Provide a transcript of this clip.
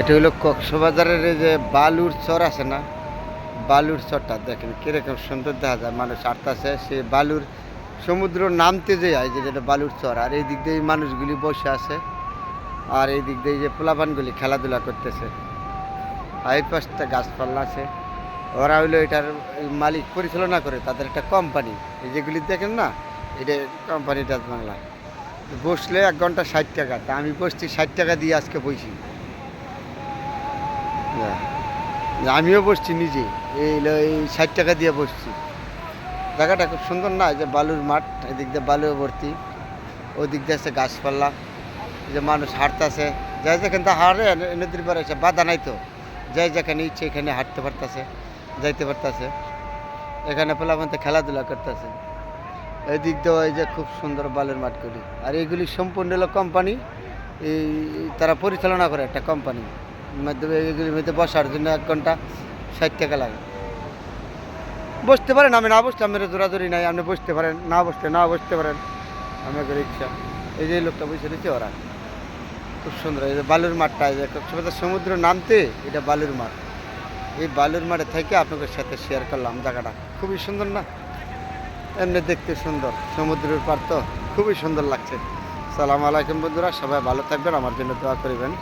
এটা হলো কক্সবাজারের এই যে বালুর চর আছে না? বালুর চরটা দেখেন, কীরকম সুন্দর দেখা যায়। মানুষ আটতাছে সে বালুর সমুদ্র নামতে যে হয় যে যেটা বালুর চর। আর এই দিক দিয়ে মানুষগুলি বসে আছে। আর এই দিক দিয়ে যে পোলাপানগুলি খেলাধুলা করতেছে। আর পাশটা গাছপালা আছে। ওরা হইল এটার মালিক পরিচালনা করে, তাদের একটা কোম্পানি এই যেগুলি দেখেন না, এটা কোম্পানি ডাচ বাংলা বসলে এক ঘণ্টা ষাট টাকা। তা আমি বসছি ষাট টাকা দিয়ে আজকে বইছি। আমিও বসছি নিজে। এই এই ষাট টাকা দিয়ে বসছি। জায়গাটা খুব সুন্দর না? যে বালুর মাঠ, এদিক দিয়ে বালু ভর্তি। ওদিক দিয়ে আছে গাছপালা। যে মানুষ হাঁটতেছে। যাই যেখান থেকে হারে নদীর পারে এসে বাধা নাই তো? যাই যেখানে ইচ্ছে এখানে হাঁটতে পারতেছে, যাইতে পারতেছে। এখানে পোলাপন্থে খেলাধুলা করতেছে। এই দিক দিয়ে যে খুব সুন্দর বালুর মাঠগুলি। আর এইগুলি সম্পূর্ণ হলো কোম্পানি এই, তারা পরিচালনা করে একটা কোম্পানি মাধ্যমে এগুলির মধ্যে বসার জন্য এক ঘণ্টা ষাট টাকা লাগে। বসতে পারেন, আমি না বসতে আমার জোরাজোরি নাই, আপনি বসতে পারেন, না বসতে না বসতে পারেন আমাদের ইচ্ছা এই যে লোকটা বসে রয়েছে ওরা, খুব সুন্দর। এই যে বালুর মাঠটা, এই যে সমুদ্র নামতে, এটা বালুর মাঠ। এই বালুর মাঠে থেকে আপনাদের সাথে শেয়ার করলাম জায়গাটা। খুবই সুন্দর না? এমনি দেখতে সুন্দর, সমুদ্রের পার তো, খুবই সুন্দর লাগছে। সালাম আলাইকুম বন্ধুরা, সবাই ভালো থাকবেন, আমার জন্য দোয়া করবেন।